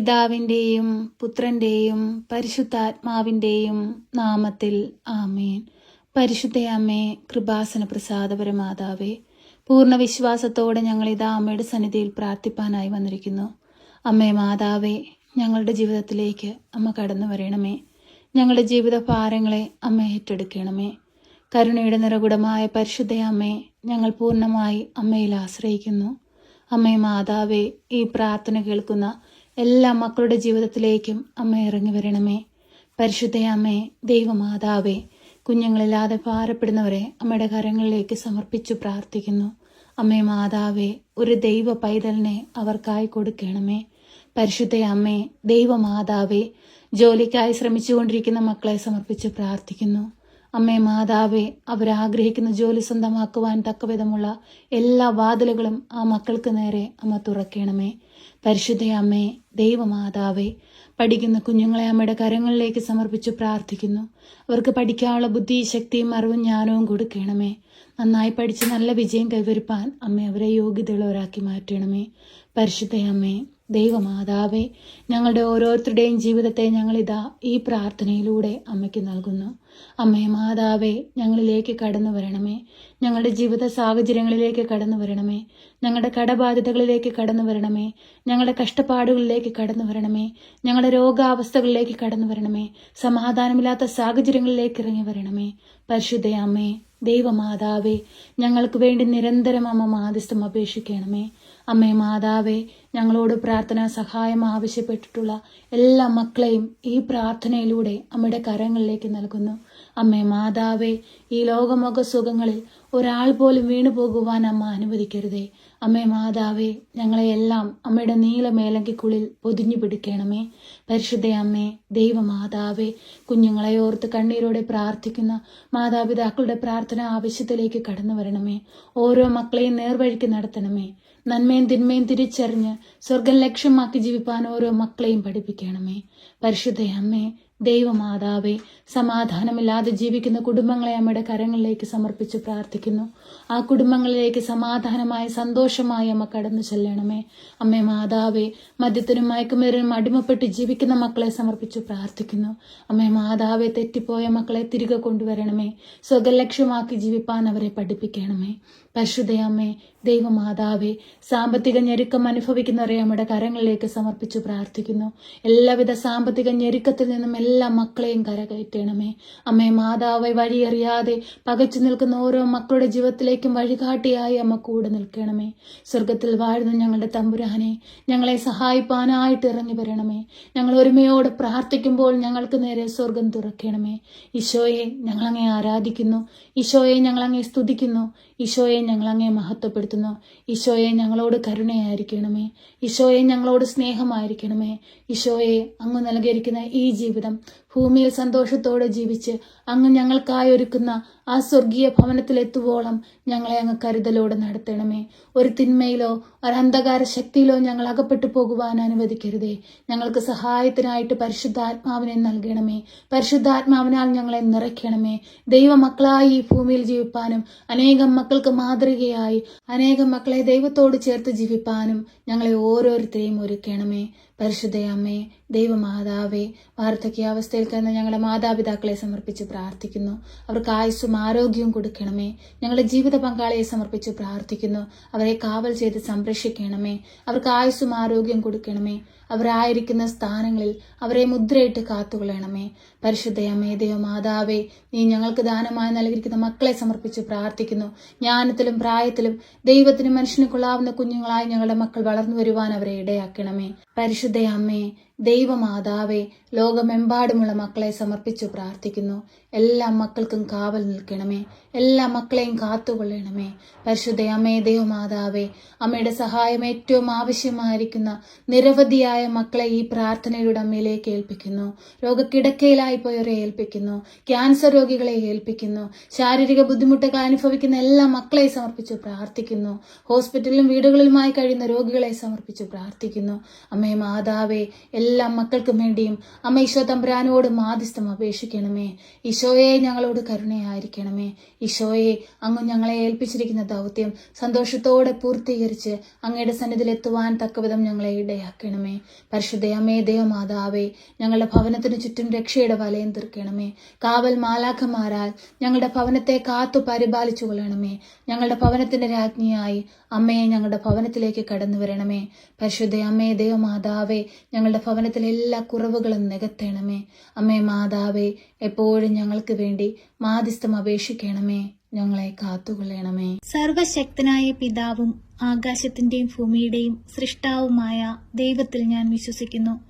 പിതാവിന്റെയും പുത്രന്റെയും പരിശുദ്ധാത്മാവിന്റെയും നാമത്തിൽ ആമേൻ. പരിശുദ്ധയമ്മേ കൃപാസന പ്രസാദപരമാതാവേ പൂർണ വിശ്വാസത്തോടെ ഞങ്ങൾ ഇതാ അമ്മയുടെ സന്നിധിയിൽ പ്രാർത്ഥിപ്പാനായി വന്നിരിക്കുന്നു. അമ്മേ മാതാവേ ഞങ്ങളുടെ ജീവിതത്തിലേക്ക് അമ്മ കടന്നു വരണമേ. ഞങ്ങളുടെ ജീവിത ഭാരങ്ങളെ അമ്മ ഏറ്റെടുക്കണമേ. കരുണയുടെ നിറകുടമായ പരിശുദ്ധ അമ്മേ ഞങ്ങൾ പൂർണമായി അമ്മയിൽ ആശ്രയിക്കുന്നു. അമ്മേ മാതാവേ ഈ പ്രാർത്ഥന കേൾക്കുന്ന എല്ലാ മക്കളുടെ ജീവിതത്തിലേക്കും അമ്മ ഇറങ്ങി വരണമേ. പരിശുദ്ധയമ്മേ ദൈവമാതാവേ കുഞ്ഞുങ്ങളില്ലാതെ ഭാരപ്പെടുന്നവരെ അമ്മയുടെ കരങ്ങളിലേക്ക് സമർപ്പിച്ചു പ്രാർത്ഥിക്കുന്നു. അമ്മേ മാതാവേ ഒരു ദൈവ പൈതലിനെ അവർക്കായി കൊടുക്കണമേ. പരിശുദ്ധ അമ്മേ ദൈവമാതാവേ ജോലിക്കായി ശ്രമിച്ചുകൊണ്ടിരിക്കുന്ന മക്കളെ സമർപ്പിച്ച് പ്രാർത്ഥിക്കുന്നു. അമ്മേ മാതാവേ അവരാഗ്രഹിക്കുന്ന ജോലി സ്വന്തമാക്കുവാൻ തക്കവിധമുള്ള എല്ലാ വാതിലുകളും ആ മക്കൾക്ക് നേരെ അമ്മ തുറക്കണമേ. പരിശുദ്ധ അമ്മേ ദൈവമാതാവേ പഠിക്കുന്ന കുഞ്ഞുങ്ങളെ അമ്മയുടെ കരങ്ങളിലേക്ക് സമർപ്പിച്ച് പ്രാർത്ഥിക്കുന്നു. അവർക്ക് പഠിക്കാനുള്ള ബുദ്ധി ശക്തിയും അറിവും ജ്ഞാനവും കൊടുക്കണമേ. നന്നായി പഠിച്ച് നല്ല വിജയം കൈവരുപ്പാൻ അമ്മ അവരെ യോഗ്യതയുള്ളവരാക്കി മാറ്റണമേ. പരിശുദ്ധ അമ്മേ ദൈവമാതാവേ ഞങ്ങളുടെ ഓരോരുത്തരുടെയും ജീവിതത്തെ ഞങ്ങളിതാ ഈ പ്രാർത്ഥനയിലൂടെ അമ്മയ്ക്ക് നൽകുന്നു. അമ്മേ മാതാവേ ഞങ്ങളിലേക്ക് കടന്നു വരണമേ. ഞങ്ങളുടെ ജീവിത സാഹചര്യങ്ങളിലേക്ക് കടന്നു വരണമേ. ഞങ്ങളുടെ കടബാധ്യതകളിലേക്ക് കടന്നു വരണമേ. ഞങ്ങളുടെ കഷ്ടപ്പാടുകളിലേക്ക് കടന്നു വരണമേ. ഞങ്ങളുടെ രോഗാവസ്ഥകളിലേക്ക് കടന്നു വരണമേ. സമാധാനമില്ലാത്ത സാഹചര്യങ്ങളിലേക്ക് ഇറങ്ങി വരണമേ. പരിശുദ്ധ അമ്മേ ദൈവമാതാവേ ഞങ്ങൾക്ക് വേണ്ടി നിരന്തരം അമ്മ മാധ്യസ്ഥം അപേക്ഷിക്കണമേ. അമ്മേ മാതാവേ ഞങ്ങളോട് പ്രാർത്ഥനാ സഹായം ആവശ്യപ്പെട്ടിട്ടുള്ള എല്ലാ മക്കളെയും ഈ പ്രാർത്ഥനയിലൂടെ അമ്മയുടെ കരങ്ങളിലേക്ക് നൽകുന്നു. അമ്മേ മാതാവേ ഈ ലോകമൊക്കെ സുഖങ്ങളിൽ ഒരാൾ പോലും വീണു പോകുവാൻ അമ്മ അനുവദിക്കരുതേ. അമ്മേ മാതാവേ ഞങ്ങളെയെല്ലാം അമ്മയുടെ നീല മേലങ്കിക്കുള്ളിൽ പൊതിഞ്ഞു പിടിക്കണമേ. പരിശുദ്ധ അമ്മേ ദൈവമാതാവേ കുഞ്ഞുങ്ങളെ ഓർത്ത് കണ്ണീരോടെ പ്രാർത്ഥിക്കുന്ന മാതാപിതാക്കളുടെ പ്രാർത്ഥന ആവശ്യത്തിലേക്ക് കടന്നു വരണമേ. ഓരോ മക്കളെയും നേർവഴിക്ക് നടത്തണമേ. നന്മയും തിന്മയും തിരിച്ചറിഞ്ഞ് സ്വർഗം ലക്ഷ്യമാക്കി ജീവിപ്പാൻ ഓരോ മക്കളെയും പഠിപ്പിക്കണമേ. പരിശുദ്ധ അമ്മേ ദൈവമാതാവേ സമാധാനമില്ലാതെ ജീവിക്കുന്ന കുടുംബങ്ങളെ അമ്മയുടെ കരങ്ങളിലേക്ക് സമർപ്പിച്ച് പ്രാർത്ഥിക്കുന്നു. ആ കുടുംബങ്ങളിലേക്ക് സമാധാനമായ സന്തോഷമായി അമ്മ കടന്നു ചെല്ലണമേ. അമ്മേ മാതാവേ മദ്യത്തിനും മയക്കുമരുന്നും അടിമപ്പെട്ട് ജീവിക്കുന്ന മക്കളെ സമർപ്പിച്ച് പ്രാർത്ഥിക്കുന്നു. അമ്മേ മാതാവെ തെറ്റിപ്പോയ മക്കളെ തിരികെ കൊണ്ടുവരണമേ. സ്വകലക്ഷ്യമാക്കി ജീവിപ്പാൻ അവരെ പഠിപ്പിക്കണമേ. പരിശുദ്ധയമ്മേ ദൈവമാതാവേ സാമ്പത്തിക ഞെരുക്കം അനുഭവിക്കുന്നവരെ നമ്മുടെ കരങ്ങളിലേക്ക് സമർപ്പിച്ച് പ്രാർത്ഥിക്കുന്നു. എല്ലാവിധ സാമ്പത്തിക ഞെരുക്കത്തിൽ നിന്നും എല്ലാ മക്കളെയും കരകയറ്റണമേ. അമ്മേ മാതാവെ വഴിയറിയാതെ പകച്ചു നിൽക്കുന്ന ഓരോ മക്കളുടെ ജീവിതത്തിലേക്കും വഴികാട്ടിയായി അമ്മ കൂടെ നിൽക്കണമേ. സ്വർഗത്തിൽ വാഴുന്ന ഞങ്ങളുടെ തമ്പുരാനെ ഞങ്ങളെ സഹായിപ്പാനായിട്ട് ഇറങ്ങി വരണമേ. ഞങ്ങൾ ഒരുമയോടെ പ്രാർത്ഥിക്കുമ്പോൾ ഞങ്ങൾക്ക് നേരെ സ്വർഗം തുറക്കണമേ. ഈശോയെ ഞങ്ങളങ്ങെ ആരാധിക്കുന്നു. ഈശോയെ ഞങ്ങളങ്ങെ സ്തുതിക്കുന്നു. ഈശോയെ ഞങ്ങളങ്ങെ മഹത്വപ്പെടുത്തുന്നു. ഈശോയെ ഞങ്ങളോട് കരുണയായിരിക്കണമേ. ഈശോയെ ഞങ്ങളോട് സ്നേഹമായിരിക്കണമേ. ഈശോയെ അങ്ങ് നൽകിയിരിക്കുന്ന ഈ ജീവിതം ഭൂമിയിൽ സന്തോഷത്തോടെ ജീവിച്ച് അങ്ങ് ഞങ്ങൾക്കായി ഒരുക്കുന്ന ആ സ്വർഗീയ ഭവനത്തിലെത്തുവോളം ഞങ്ങളെ അങ്ങ് കരുതലോടെ നടത്തണമേ. ഒരു തിന്മയിലോ അന്ധകാര ശക്തിയിലോ ഞങ്ങൾ അകപ്പെട്ടു പോകുവാൻ അനുവദിക്കരുതേ. ഞങ്ങൾക്ക് സഹായത്തിനായിട്ട് പരിശുദ്ധാത്മാവിനെ നൽകണമേ. പരിശുദ്ധാത്മാവിനാൽ ഞങ്ങളെ നിറയ്ക്കണമേ. ദൈവമക്കളായി ഈ ഭൂമിയിൽ ജീവിപ്പാനും അനേകം മക്കൾക്ക് മാതൃകയായി അനേകം മക്കളെ ദൈവത്തോട് ചേർത്ത് ജീവിപ്പാനും ഞങ്ങളെ ഓരോരുത്തരെയും ഒരുക്കണമേ. പരിശുദ്ധയമ്മേ ദൈവമാതാവേ വാർദ്ധക്യാവസ്ഥയിൽ കിടന്ന ഞങ്ങളുടെ മാതാപിതാക്കളെ സമർപ്പിച്ച് പ്രാർത്ഥിക്കുന്നു. അവർക്ക് ആയുസ്സും ആരോഗ്യവും കൊടുക്കണമേ. ഞങ്ങളുടെ ജീവിത പങ്കാളിയെ സമർപ്പിച്ച് പ്രാർത്ഥിക്കുന്നു. അവരെ കാവൽ ചെയ്ത് സംരക്ഷിക്കണമേ. അവർക്ക് ആയുസ്സും ആരോഗ്യം കൊടുക്കണമേ. അവരായിരിക്കുന്ന സ്ഥാനങ്ങളിൽ അവരെ മുദ്രയിട്ട് കാത്തുകൊള്ളണമേ. പരിശുദ്ധയമ്മേ ദൈവമാതാവേ നീ ഞങ്ങൾക്ക് ദാനമായി നൽകിയിരിക്കുന്ന മക്കളെ സമർപ്പിച്ച് പ്രാർത്ഥിക്കുന്നു. ജ്ഞാനത്തിലും പ്രായത്തിലും ദൈവത്തിനും മനുഷ്യന് കൊള്ളാവുന്ന കുഞ്ഞുങ്ങളായി ഞങ്ങളുടെ മക്കൾ വളർന്നു വരുവാൻ അവരെ ഇടയാക്കണമേ. പരിശുദ്ധ അമ്മേ ദൈവമാതാവേ ലോകമെമ്പാടുമുള്ള മക്കളെ സമർപ്പിച്ചു പ്രാർത്ഥിക്കുന്നു. എല്ലാ മക്കൾക്കും കാവൽ നിൽക്കണമേ. എല്ലാ മക്കളെയും കാത്തുകൊള്ളണമേ. പരിശുദ്ധ അമ്മേ ദൈവമാതാവേ അമ്മയുടെ സഹായം ഏറ്റവും ആവശ്യമായിരിക്കുന്ന നിരവധിയായ മക്കളെ ഈ പ്രാർത്ഥനയുടെ അമ്മയിലേക്ക് ഏൽപ്പിക്കുന്നു. രോഗക്കിടക്കയിലായി പോയവരെ ഏൽപ്പിക്കുന്നു. ക്യാൻസർ രോഗികളെ ഏൽപ്പിക്കുന്നു. ശാരീരിക ബുദ്ധിമുട്ടുകൾ അനുഭവിക്കുന്ന എല്ലാ മക്കളെ സമർപ്പിച്ചു പ്രാർത്ഥിക്കുന്നു. ഹോസ്പിറ്റലിലും വീടുകളിലുമായി കഴിയുന്ന രോഗികളെ സമർപ്പിച്ചു പ്രാർത്ഥിക്കുന്നു. അമ്മേ മാതാവേ എല്ലാ എല്ലാ മക്കൾക്കും വേണ്ടിയും അമ്മ ഈശോ തമ്പുരാനോട് മാധ്യസ്ഥം അപേക്ഷിക്കണമേ. ഈശോയെ ഞങ്ങളോട് കരുണയായിരിക്കണമേ. ഈശോയെ അങ്ങ് ഞങ്ങളെ ഏൽപ്പിച്ചിരിക്കുന്ന ദൗത്യം സന്തോഷത്തോടെ പൂർത്തീകരിച്ച് അങ്ങയുടെ സന്നിധിയിലെത്തുവാൻ തക്കവിധം ഞങ്ങളെ ഇടയാക്കണമേ. പരിശുദ്ധയമേ ദേവമാതാവേ ഞങ്ങളുടെ ഭവനത്തിന് ചുറ്റും രക്ഷയുടെ വലയം തീർക്കണമേ. കാവൽ മാലാഖമാരാൽ ഞങ്ങളുടെ ഭവനത്തെ കാത്തു പരിപാലിച്ചു കൊള്ളണമേ. ഞങ്ങളുടെ ഭവനത്തിന്റെ രാജ്ഞിയായി അമ്മയെ ഞങ്ങളുടെ ഭവനത്തിലേക്ക് കടന്നു വരണമേ. പരിശുദ്ധ അമ്മേ ദേവമാതാവേ ഞങ്ങളുടെ ഭവനത്തിലെ എല്ലാ കുറവുകളും നികത്തേണമേ. അമ്മേ മാതാവേ എപ്പോഴും ഞങ്ങൾക്ക് വേണ്ടി മാധ്യസ്ഥം അപേക്ഷിക്കണമേ. ഞങ്ങളെ കാത്തുകൊള്ളണമേ. സർവശക്തനായ പിതാവും ആകാശത്തിന്റെയും ഭൂമിയുടെയും സൃഷ്ടാവുമായ ദൈവത്തിൽ ഞാൻ വിശ്വസിക്കുന്നു.